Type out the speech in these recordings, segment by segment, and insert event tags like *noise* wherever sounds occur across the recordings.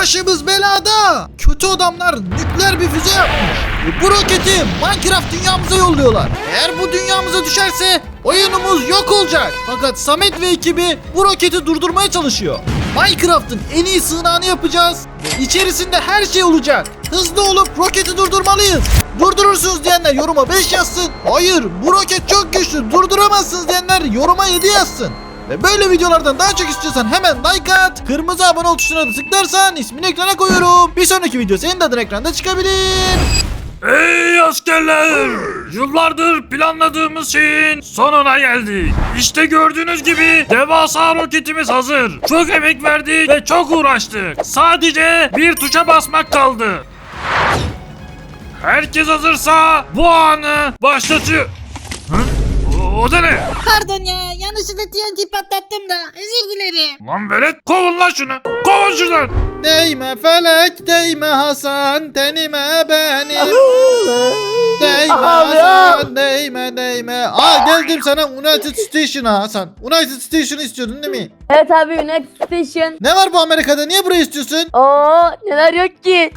Başımız belada. Kötü adamlar nükleer bir füze yapmış. Ve bu roketi Minecraft dünyamıza yolluyorlar. Eğer bu dünyamıza düşerse oyunumuz yok olacak. Fakat Samet ve ekibi bu roketi durdurmaya çalışıyor. Minecraft'ın en iyi sığınağını yapacağız. İçerisinde her şey olacak. Hızlı olup roketi durdurmalıyız. Durdurursunuz diyenler yoruma 5 yazsın. Hayır bu roket çok güçlü durduramazsınız diyenler yoruma 7 yazsın. Ve böyle videolardan daha çok istiyorsan hemen like at. Kırmızı abone ol tuşuna da tıklarsan ismini ekrana koyuyorum. Bir sonraki video senin de adın ekranda çıkabilir. Ey askerler! Yıllardır planladığımız şeyin sonuna geldik. İşte gördüğünüz gibi devasa roketimiz hazır. Çok emek verdik ve çok uğraştık. Sadece bir tuşa basmak kaldı. Herkes hazırsa bu anı başlatıyor. O da ne? Pardon ya yanlışlıkla TNT patlattım da özür dilerim. Lan velet kovun lan şunu. Kovun şuradan. Değme felek, değme Hasan, tenime benim. Değme Hasan, değme değme. Aa geldim sana United Station'a Hasan. United Station'ı istiyordun değil mi? Evet abi United Station. Ne var bu Amerika'da? Niye burayı istiyorsun? Oo neler yok ki.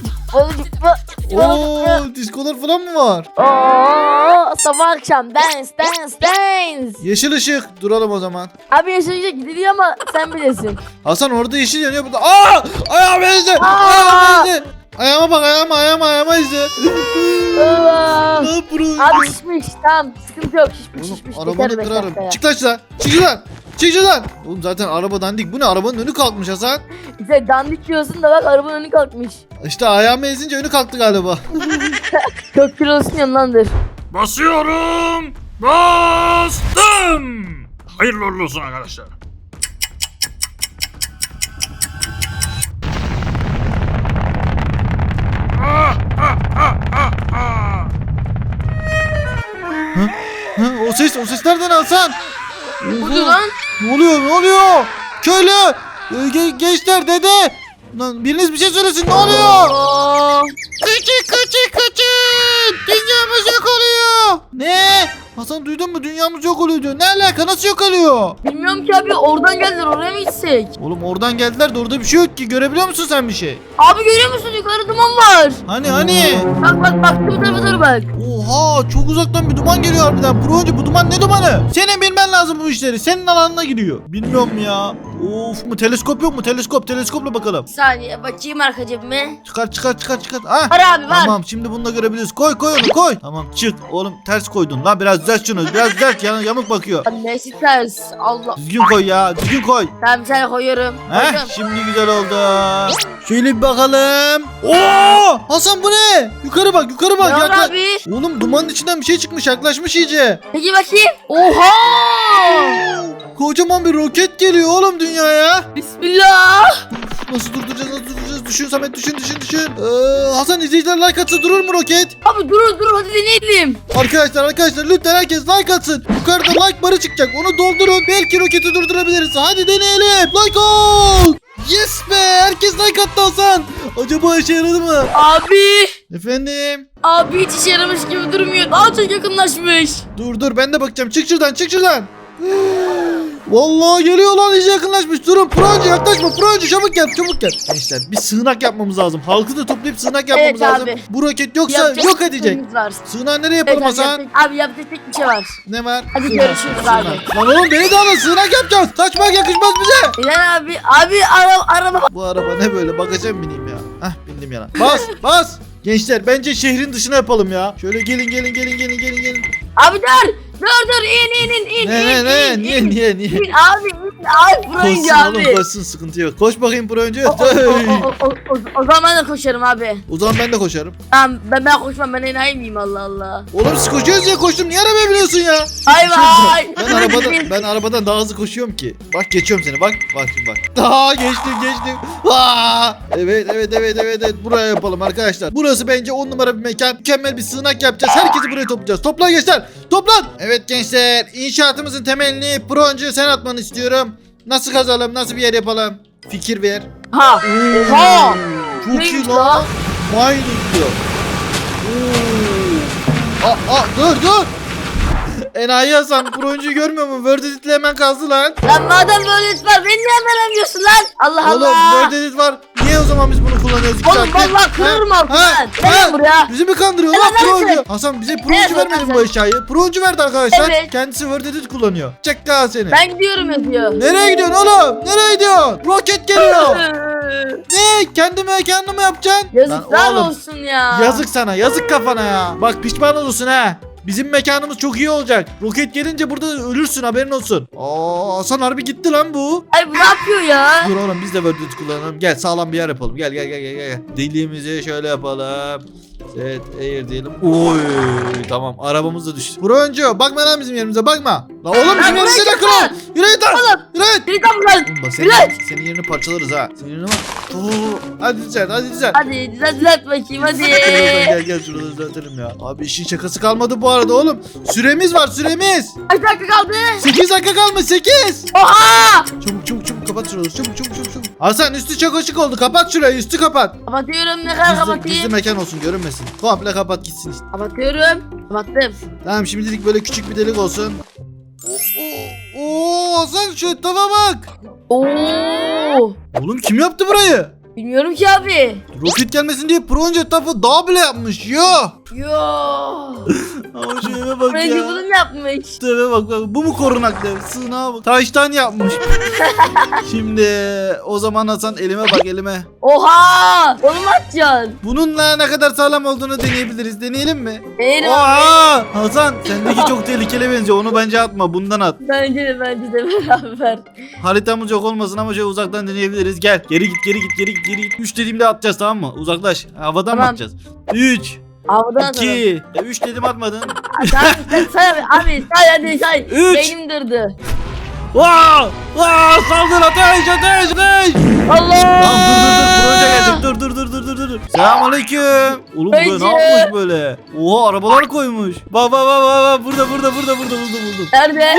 Oo, diskolar falan mı var? Oo sabah akşam dance dance dance. Yeşil ışık. Duralım o zaman. Abi yaşayınca gidiliyor ama sen bilirsin. Hasan orada yeşil yanıyor burada. Aa! Ayağım ezdi. Ayağım ezdi. Ayağıma bak ayağıma ayağıma ayağıma ezdi. Yapıyorsun? Abi şişmiş tamam sıkıntı yok şişmiş Oğlum şişmiş. arabanı kırarım. Çık lan şuradan. Çık şuradan. Çık şuradan. Oğlum zaten araba dandik. Bu ne? Arabanın önü kalkmış Hasan. İşte dandik diyorsun da bak arabanın önü kalkmış. İşte ayağımı ezince önü kalktı galiba. *laughs* Kök kilosun yanındandır. Basıyorum. Bastım. Hayırlı uğurlu olsun arkadaşlar. Ah, ah, ah, ah, ah. Hı, o ses o ses nereden Hasan? Bu ne lan? Ne oluyor ne oluyor? Köylü. e, ge- gençler dede. Lan biriniz bir şey söylesin ne oluyor? Kaçın kaçın kaçın. Dünyamız yok oluyor. Ne? Hasan duydun mu dünyamız yok oluyor diyor. Ne alaka nasıl yok oluyor? Bilmiyorum ki abi oradan geldiler oraya mı gitsek? Oğlum oradan geldiler de orada bir şey yok ki. Görebiliyor musun sen bir şey? Abi görüyor musun yukarı duman var. Hani hani? Bak bak bak bu tarafa doğru bak. Oha çok uzaktan bir duman geliyor harbiden. Pro önce bu duman ne dumanı? Senin bilmen lazım bu işleri. Senin alanına giriyor. Bilmiyorum ya. Of mu teleskop yok mu? Teleskop teleskopla bakalım. Bir saniye bakayım arka cebime. Çıkar çıkar çıkar çıkar. Ah. Var abi var. Tamam şimdi bunu da görebiliriz. Koy koy onu koy. Tamam çık. Oğlum ters koydun lan. Biraz düzelt şunu. Biraz düzelt. Yan, yamuk bakıyor. Lan Nesi ters? Allah. Düzgün koy ya. Düzgün koy. Tamam bir tane koyuyorum. Heh Koydum. şimdi güzel oldu. Şöyle bir bakalım. Oo! Hasan bu ne? Yukarı bak yukarı bak. Ne Yakla- abi? Oğlum dumanın içinden bir şey çıkmış. Yaklaşmış iyice. Peki bakayım. Oha! Kocaman bir roket geliyor oğlum dünyaya. Bismillah. Nasıl durduracağız nasıl durduracağız? Düşün Samet düşün düşün düşün. Ee, Hasan izleyiciler like atsa durur mu roket? Abi dur dur hadi deneyelim. Arkadaşlar arkadaşlar lütfen herkes like atsın. Yukarıda like barı çıkacak. Onu doldurun. Belki roketi durdurabiliriz. Hadi deneyelim. Like ol. Yes be. Herkes like attı Hasan. Acaba işe yaradı mı? Abi. Efendim. Abi hiç işe yaramış gibi durmuyor. Daha çok yakınlaşmış. Dur dur ben de bakacağım. Çık şuradan çık şuradan. Vallahi geliyor lan iyice yakınlaşmış. Durun Proje yaklaşma. Proje çabuk gel çabuk gel. Gençler bir sığınak yapmamız lazım. Halkı da toplayıp sığınak yapmamız Evet lazım. abi. Bu roket yoksa Yapacak yok edecek. şeyimiz Var. Sığınağı nereye Evet, yapalım abi, Hasan? yapacak, abi yapacak tek bir şey var. Ne var? Hadi görüşürüz abi. Lan oğlum beni de alın sığınak yapacağız. Taşmak yakışmaz bize. Neden abi? Abi araba araba. Bu araba ne böyle bagaja mı bineyim ya? Hah bindim yana. Bas bas. Gençler bence şehrin dışına yapalım ya. Şöyle gelin gelin gelin gelin gelin gelin. Abi dur. Dur dur in in in in. Ne in, ne ne in, niye in. niye niye? İn abi in. Abi pro Koşsun oğlum koşsun sıkıntı yok. Koş bakayım pro önce. O, o, o, o, o, o, zaman ben de koşarım abi. O zaman ben de koşarım. Tamam ben, ben koşmam ben enayi miyim Allah Allah. Oğlum siz koşuyoruz ya koştum. Niye arabaya biniyorsun ya? Bay bay. Ben arabadan, ben arabadan daha hızlı koşuyorum ki. Bak geçiyorum seni bak. Bak şimdi bak. Daha geçtim geçtim. Aa! Evet evet evet evet evet. Buraya yapalım arkadaşlar. Burası bence on numara bir mekan. Mükemmel bir sığınak yapacağız. Herkesi buraya toplayacağız. Toplan gençler. Toplan. Evet gençler. İnşaatımızın temelini önce sen atmanı istiyorum. Nasıl kazalım? Nasıl bir yer yapalım? Fikir ver. Ha. Oha. Çok Neymiş iyi lan? lan. Mining diyor. Oo. Aa, aa, dur dur. Enayi Hasan pro oyuncuyu görmüyor mu? Word Edit'le hemen kazdı lan. Lan madem böyle et var beni niye hemen emliyorsun lan? Allah Oğlum Allah. Word Edit var. Niye o zaman biz bunu kullanıyoruz. iki Oğlum saattir? vallahi kırarım Ha? altından. Ha? Ha? buraya. Bizi mi kandırıyor lan pro oyuncu? Hasan bize pro oyuncu Evet, vermedi mi Hasan. bu eşyayı? Pro oyuncu verdi arkadaşlar. Evet. Kendisi Word Edit kullanıyor. Çek daha seni. Ben gidiyorum yazıyor. Nereye gidiyorsun oğlum? Nereye gidiyorsun? Roket geliyor. *laughs* ne? Kendi mekanını mı yapacaksın? Yazıklar Lan oğlum, olsun ya. Yazık sana yazık kafana ya. Bak pişman olursun ha. Bizim mekanımız çok iyi olacak. Roket gelince burada ölürsün haberin olsun. Aa Hasan harbi gitti lan bu. Ay bu ne yapıyor ya? Dur oğlum biz de Word Edit kullanalım. Gel sağlam bir yer yapalım. Gel gel gel gel gel. Deliğimizi şöyle yapalım. Set air diyelim. Oy tamam arabamız da düştü. Bro önce bakma lan bizim yerimize bakma. La oğlum bizim buraya yerimize ne çıkma. kral? Yürü lan. Oğlum Yürü lan. Oğlum bak senin, yerini parçalarız ha. Senin yerini var. Oo, Hadi düzelt hadi düzelt. Hadi düzelt düzelt bakayım hadi. gel gel şurada düzeltelim ya. Abi işin şakası kalmadı bu arada oğlum. Süremiz var süremiz. Kaç dakika kaldı? 8 dakika kalmış 8. Oha! Çabuk çabuk çabuk kapat şurayı çabuk çabuk çabuk çabuk. Hasan üstü çok açık oldu kapat şurayı üstü kapat. Kapatıyorum ne kadar kapatayım? gizli mekan olsun görünmesin. Komple kapat gitsin işte. Kapatıyorum. Kapattım. Tamam şimdilik böyle küçük bir delik olsun. Oo, Hasan şu etrafa bak. Oo! Oğlum kim yaptı burayı? Bilmiyorum ki abi. Roket gelmesin diye pro önce etrafı dağ bile yapmış ya. Yo. *laughs* Ama şu eve bak Burayı ya. bunun yapmış. Şu eve bak bak. Bu mu korunaklı ev? Sığınağa bak. Taştan yapmış. *laughs* Şimdi o zaman Hasan elime bak elime. Oha! Onu mu atacaksın? Bununla ne kadar sağlam olduğunu deneyebiliriz. Deneyelim mi? Eğer Oha! Hasan sendeki çok *laughs* tehlikeli benziyor. Onu bence atma. Bundan at. Bence de bence de beraber. Haritamız yok olmasın ama şöyle uzaktan deneyebiliriz. Gel. Geri git, geri git, geri git, geri git. 3 dediğimde atacağız tamam mı? Uzaklaş. Havadan mı Tamam. atacağız? 3 Havadan atalım. 2 3 dedim atmadın. Tamam sen say abi. Abi say hadi say. Üç. Beynim durdu. Vaa! Vaa! Saldır ateş ateş ateş! Allah! Tamam dur dur dur proje geldik dur dur dur dur dur dur. Selamünaleyküm. Oğlum Bence. ne yapmış böyle? Oha arabalar koymuş. Bak bak bak bak bak burada burada burada burada buldum buldum. Nerede?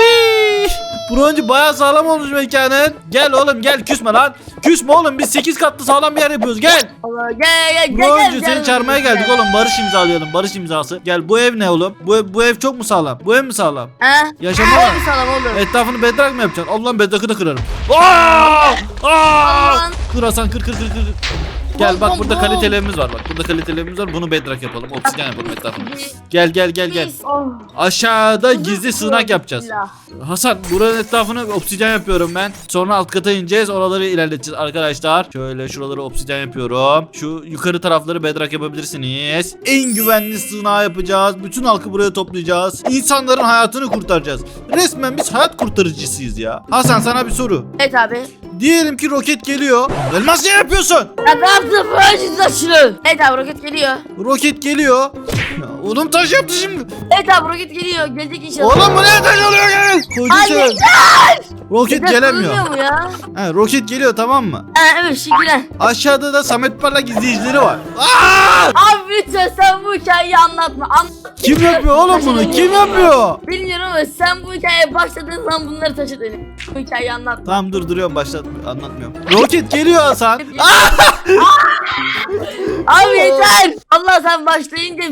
Broncu bayağı sağlam olmuş mekanın. Gel oğlum gel küsme lan. Küsme oğlum biz 8 katlı sağlam bir yer yapıyoruz gel. Allah gel gel gel. Broncu gel, seni gel. çağırmaya geldik oğlum barış imzalayalım barış imzası. Gel bu ev ne oğlum? Bu ev, bu ev çok mu sağlam? Bu ev mi sağlam? Ha? Yaşama var. bir salam oğlum. Etrafını bedrak mı yapacaksın? Allah'ım bedrakı da kırarım. Aa! Aa! Kır Hasan kır kır kır kır. Gel bak burada kalitelerimiz var bak. Burada kalitelerimiz var. Bunu bedrak yapalım. Obsidyen yapalım etrafını. Gel gel gel gel. Oh. Aşağıda gizli sığınak yapacağız. Bismillah. Hasan buranın etrafını obsidyen yapıyorum ben. Sonra alt kata ineceğiz. Oraları ilerleteceğiz arkadaşlar. Şöyle şuraları obsidyen yapıyorum. Şu yukarı tarafları bedrak yapabilirsiniz. En güvenli sığınağı yapacağız. Bütün halkı buraya toplayacağız. İnsanların hayatını kurtaracağız. Resmen biz hayat kurtarıcısıyız ya. Hasan sana bir soru. Evet abi. Diyelim ki roket geliyor. Elmas ne yapıyorsun? Ya ne yaptın böyle saçını? Evet abi roket geliyor. Roket geliyor. Ya, oğlum taş yaptı şimdi. Evet abi roket geliyor. Gelecek inşallah. Oğlum bu ne taş oluyor gel. Ay, içeri. Roket Roket gelemiyor. mu ya? He, roket geliyor tamam mı? Ha evet şükürler. Aşağıda da Samet Parlak izleyicileri var. Aa! Abi lütfen sen bu hikayeyi anlatma. Anlat. Kim yapıyor oğlum bunu? Kim yapıyor? Bilmiyorum ama sen bu hikayeye başladığın zaman bunları taşıt beni. Bu hikayeyi anlat. Tamam dur duruyorum başlat anlatmıyorum. Roket geliyor Hasan. *laughs* Abi yeter. Allah sen başlayınca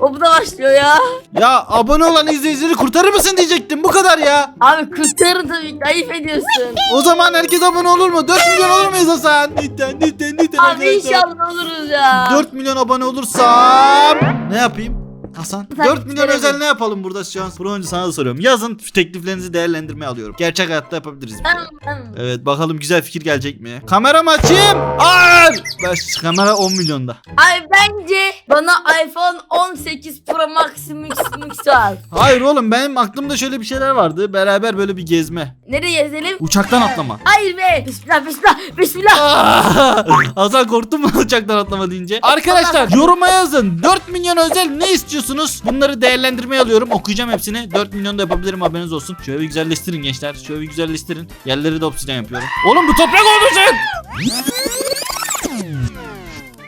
o bu da başlıyor ya. Ya abone olan izleyicileri kurtarır mısın diyecektim bu kadar ya. Abi kurtarın tabii ki ayıp ediyorsun. O zaman herkes abone olur mu? 4 milyon olur muyuz Hasan? Lütfen lütfen lütfen. Abi arkadaşlar. inşallah oluruz ya. 4 milyon abone olursam ne yapayım? Hasan Sen 4 milyon özel ne yapalım burada şu an? Bunu önce sana da soruyorum. Yazın tekliflerinizi değerlendirmeye alıyorum. Gerçek hayatta yapabiliriz. Tamam, tamam. Evet bakalım güzel fikir gelecek mi? Kameramı açayım. Hayır. Ben kamera 10 milyonda. Ay bence bana iPhone 18 Pro Max Mix Mix al. Hayır oğlum benim aklımda şöyle bir şeyler vardı. Beraber böyle bir gezme. Nereye gezelim? Uçaktan atlama. Hayır be. Bismillah bismillah bismillah. Aa! Hasan korktun mu *laughs* uçaktan atlama deyince? Arkadaşlar yoruma yazın. 4 milyon özel ne istiyorsunuz? Bunları değerlendirmeye alıyorum. Okuyacağım hepsini. 4 milyon da yapabilirim haberiniz olsun. Şöyle bir güzelleştirin gençler. Şöyle bir güzelleştirin. Yerleri de obsidyen yapıyorum. Oğlum bu toprak olacak.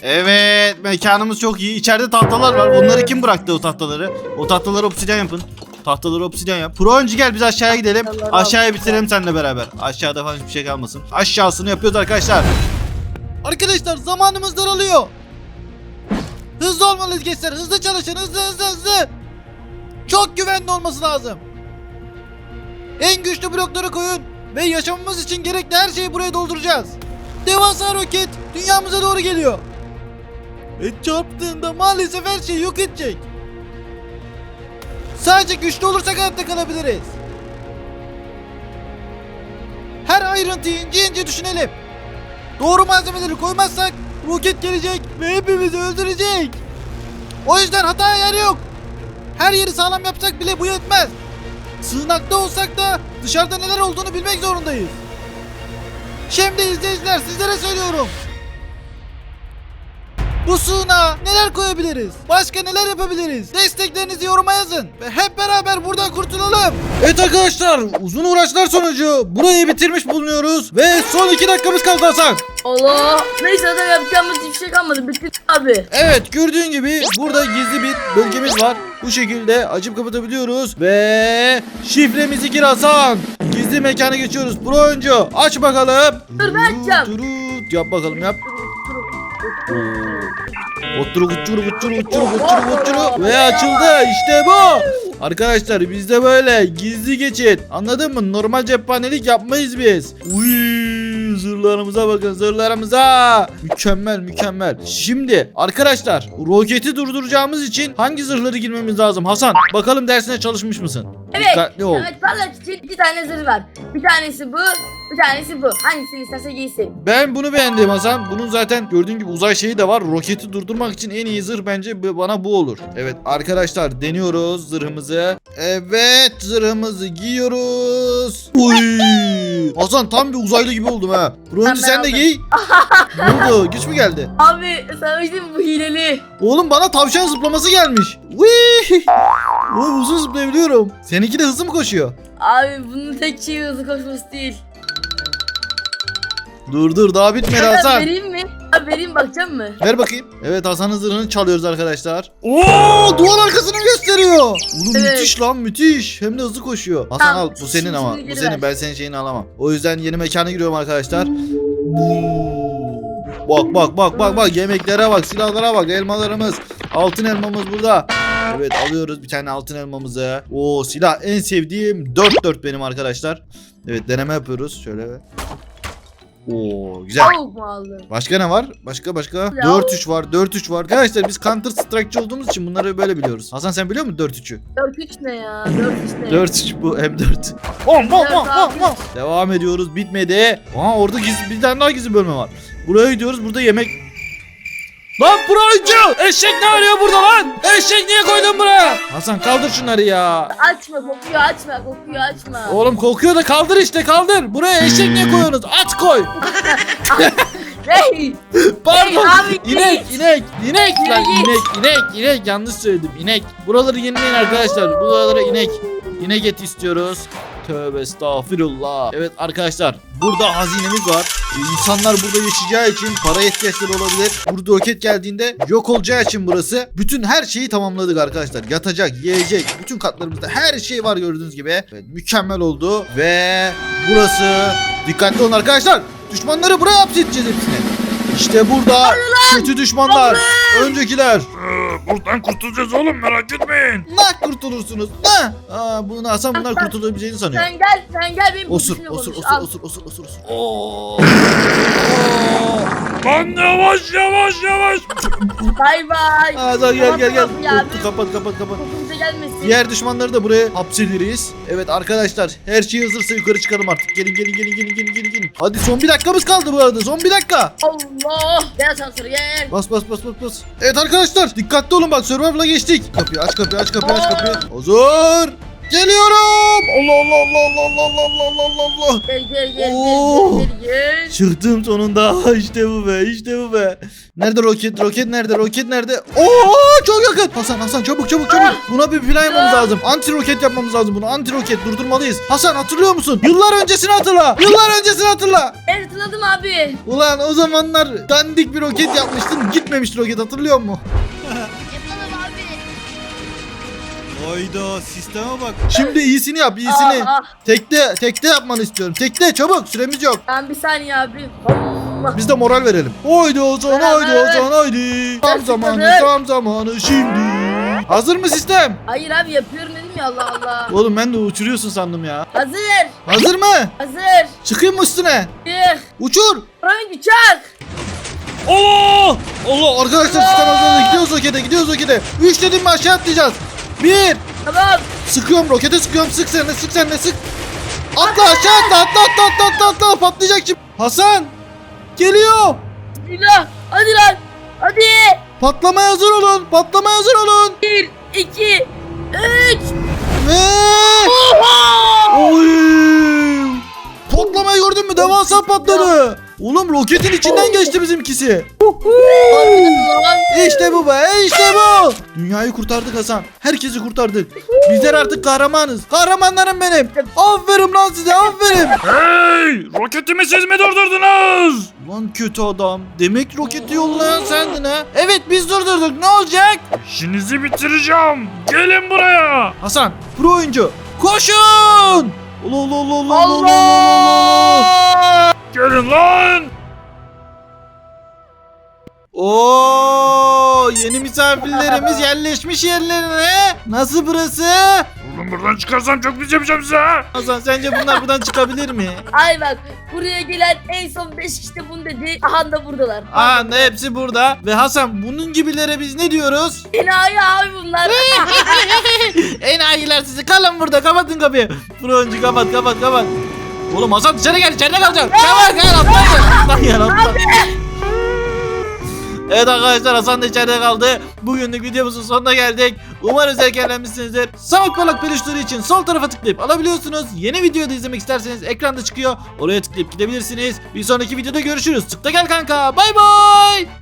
Evet mekanımız çok iyi. İçeride tahtalar var. Onları kim bıraktı o tahtaları? O tahtaları obsidyen yapın. Tahtaları obsidyen yap. Pro önce gel biz aşağıya gidelim. Aşağıya bitirelim seninle beraber. Aşağıda falan hiçbir şey kalmasın. Aşağısını yapıyoruz arkadaşlar. Arkadaşlar zamanımız daralıyor. Hızlı olmalıyız gençler. Hızlı çalışın. Hızlı hızlı hızlı. Çok güvenli olması lazım. En güçlü blokları koyun. Ve yaşamamız için gerekli her şeyi buraya dolduracağız. devasa roket dünyamıza doğru geliyor. Ve çarptığında maalesef her şeyi yok edecek. Sadece güçlü olursak hayatta kalabiliriz. Her ayrıntıyı ince ince düşünelim. Doğru malzemeleri koymazsak roket gelecek ve hepimizi öldürecek. O yüzden hata yer yok. Her yeri sağlam yapsak bile bu yetmez. Sığınakta olsak da dışarıda neler olduğunu bilmek zorundayız. Şimdi izleyiciler sizlere söylüyorum. Bu sığınağa neler koyabiliriz? Başka neler yapabiliriz? Desteklerinizi yoruma yazın ve hep beraber buradan kurtulalım. Evet arkadaşlar uzun uğraşlar sonucu burayı bitirmiş bulunuyoruz ve son iki dakikamız kaldı Hasan. Allah. Neyse zaten yapacağımız hiçbir şey kalmadı. Bitti abi. Evet gördüğün gibi burada gizli bir bölgemiz var. Bu şekilde açıp kapatabiliyoruz ve şifremizi gir Hasan. Gizli mekana geçiyoruz. Pro oyuncu aç bakalım. Dur, ben açacağım. Turut, Yap bakalım yap. Otturu uçuru uçuru uçuru uçuru uçuru ve açıldı işte bu. Arkadaşlar bizde böyle gizli geçit anladın mı? Normal cephanelik yapmayız biz. Uy zırhlarımıza bakın zırhlarımıza. Mükemmel mükemmel. Şimdi arkadaşlar roketi durduracağımız için hangi zırhları girmemiz lazım? Hasan bakalım dersine çalışmış mısın? Evet. Dikkatli ol. Evet için iki tane zırh var. Bir tanesi bu, bir tanesi bu. Hangisini isterse giysin. Ben bunu beğendim Hasan. Bunun zaten gördüğün gibi uzay şeyi de var. Roketi durdurmak için en iyi zırh bence bana bu olur. Evet arkadaşlar deniyoruz zırhımızı. Evet zırhımızı giyiyoruz. Uy! Hasan tam bir uzaylı gibi oldum ha. Ben sen de aldım. giy. ne oldu? Güç mü geldi? Abi sana işte bu hileli. Oğlum bana tavşan zıplaması gelmiş. Uy! Oy, uzun zıplayabiliyorum. Seninki de hızlı mı koşuyor? Abi bunun tek şeyi hızlı koşması değil. Dur dur daha bitmedi Hasan. Hasan. Vereyim mi? Abi vereyim bakacağım mı? Ver bakayım. Evet Hasan'ın zırhını çalıyoruz arkadaşlar. Oo duvar arkasını gösteriyor. Oğlum Evet. müthiş lan müthiş. Hem de hızlı koşuyor. Hasan Tamam, al bu senin şimdi ama. geri Bu senin ver. ben senin şeyini alamam. O yüzden yeni mekana giriyorum arkadaşlar. Bak bak bak bak bak yemeklere bak silahlara bak elmalarımız. Altın elmamız burada. Evet alıyoruz bir tane altın elmamızı. Oo silah en sevdiğim 4-4 benim arkadaşlar. Evet deneme yapıyoruz şöyle. Oo güzel. Mu aldın? Başka ne var? Başka başka? 4-3 var. 4-3 var. Arkadaşlar biz Counter Strike'çı olduğumuz için bunları böyle biliyoruz. Hasan sen biliyor musun 4-3'ü? 4-3 ne ya? 4-3 ne? 4-3 bu M4. Bom bom bom bom bom. Devam ediyoruz. Bitmedi. Aa orada gizli, bir tane daha gizli bölme var. Buraya gidiyoruz. Burada yemek Lan pro oyuncu! Eşek ne arıyor burada lan? Eşek niye koydun buraya? Hasan kaldır şunları ya. Açma kokuyu açma kokuyu açma. Oğlum kokuyor da kaldır işte kaldır. Buraya eşek niye koyuyorsunuz? At koy. *laughs* Hey! *laughs* Pardon. Hey abi, inek, inek, inek lan inek, inek, inek. Yanlış söyledim. inek. Buraları yenileyin arkadaşlar. Buralara inek. İnek eti istiyoruz. Tövbe estağfirullah. Evet arkadaşlar burada hazinemiz var. İnsanlar burada yaşayacağı için para ihtiyaçları olabilir. Burada roket geldiğinde yok olacağı için burası. Bütün her şeyi tamamladık arkadaşlar. Yatacak, yiyecek, bütün katlarımızda her şey var gördüğünüz gibi. Evet, mükemmel oldu. Ve burası dikkatli olun arkadaşlar. Düşmanları buraya hapsedeceğiz hepsini. İşte burada kötü düşmanlar. Öncekiler. Ee, buradan kurtulacağız oğlum merak etmeyin. Nah kurtulursunuz. Nah. Aa, bunu Hasan bunlar kurtulabileceğini sanıyor. Sen gel sen gel benim Osur, osur, osur, osur, osur, osur, osur. Oo. Lan yavaş yavaş yavaş. Bay bay. Hasan gel gel gel. Kapat Kapat kapat gelmesin. Diğer düşmanları da buraya hapsederiz. Evet arkadaşlar her şey hazırsa yukarı çıkalım artık. Gelin gelin gelin gelin gelin gelin gelin. Hadi son bir dakikamız kaldı bu arada. Son bir dakika. Allah. Gel asansör gel. Bas bas bas bas bas. Evet arkadaşlar dikkatli olun bak Survival'a geçtik. Kapıyı aç kapıyı aç kapıyı aç kapıyı. Hazır. Geliyorum. Allah Allah Allah Allah Allah Allah Allah Allah Allah. Gel gel gel Oo. gel gel gel. Çıktım sonunda. İşte bu be işte bu be. Nerede roket roket nerede roket nerede? Oo çok yakın. Hasan Hasan çabuk çabuk çabuk. Buna bir plan yapmamız lazım. Anti roket yapmamız lazım bunu. Anti roket durdurmalıyız. Hasan hatırlıyor musun? Yıllar öncesini hatırla. Yıllar öncesini hatırla. Evet hatırladım abi. Ulan o zamanlar dandik bir roket yapmıştın. Gitmemişti roket hatırlıyor musun? Hayda sisteme bak. Şimdi iyisini yap iyisini. Aa, aa. Tekte tekte yapmanı istiyorum. Tekte çabuk süremiz yok. Tamam bir saniye abi. Allah. Biz de moral verelim. Haydi Ozan haydi Ozan haydi. Tam zamanı tam zamanı şimdi. Hazır mı sistem? Hayır abi yapıyorum dedim ya Allah Allah. Oğlum ben de uçuruyorsun sandım ya. Hazır. Hazır mı? Hazır. Çıkayım mı üstüne? Çık. Uçur. Oyuncu çak. Allah! Allah arkadaşlar sistem hazırladı. Gidiyoruz rokete gidiyoruz rokete. Üç dedim mi aşağı atlayacağız. Bir. Tamam. Sıkıyorum rokete sıkıyorum. Sık sen de sık sen de sık. Atla aşağı atla atla atla atla atla atla. Patlayacak şimdi. Hasan. Geliyor. Bismillah. Hadi lan. Hadi. Patlamaya hazır olun. Patlamaya hazır olun. Bir, iki, üç. Ve... Oy! Patlamayı gördün mü? Devasa patladı. Oğlum roketin içinden geçti bizimkisi. İşte bu be işte bu. Dünyayı kurtardık Hasan. Herkesi kurtardık. Bizler artık kahramanız. Kahramanlarım benim. Aferin lan size aferin. Hey! Roketimi siz mi durdurdunuz? Lan kötü adam. Demek roketi yollayan sendin ha. Evet biz durdurduk ne olacak? İşinizi bitireceğim. Gelin buraya. Hasan pro oyuncu. Koşun. Allah Allah Allah Allah Allah Allah. Allah. Gelin lan. Oo yeni misafirlerimiz *laughs* yerleşmiş yerlerine. Nasıl burası? Oğlum buradan çıkarsam çok pis yapacağım size. ha. Hasan sence bunlar buradan çıkabilir mi? *laughs* Ay bak buraya gelen en son 5 kişi de bunu dedi. Aha da buradalar. Aa ne hepsi burada. Ve Hasan bunun gibilere biz ne diyoruz? *laughs* Enayi abi bunlar. Enayiler sizi kalın burada kapatın kapıyı. Pro oyuncu kapat kapat kapat. Oğlum Hasan dışarı gel içeride kalacak. Çabuk gel atla. Atla gel atla. Evet arkadaşlar Hasan da içeride kaldı. Bugünlük videomuzun sonuna geldik. Umarım zevk eğlenmişsinizdir. Samet Parlak peluşları için sol tarafa tıklayıp alabiliyorsunuz. Yeni videoyu da izlemek isterseniz ekranda çıkıyor. Oraya tıklayıp gidebilirsiniz. Bir sonraki videoda görüşürüz. Tıkla gel kanka. Bay bay.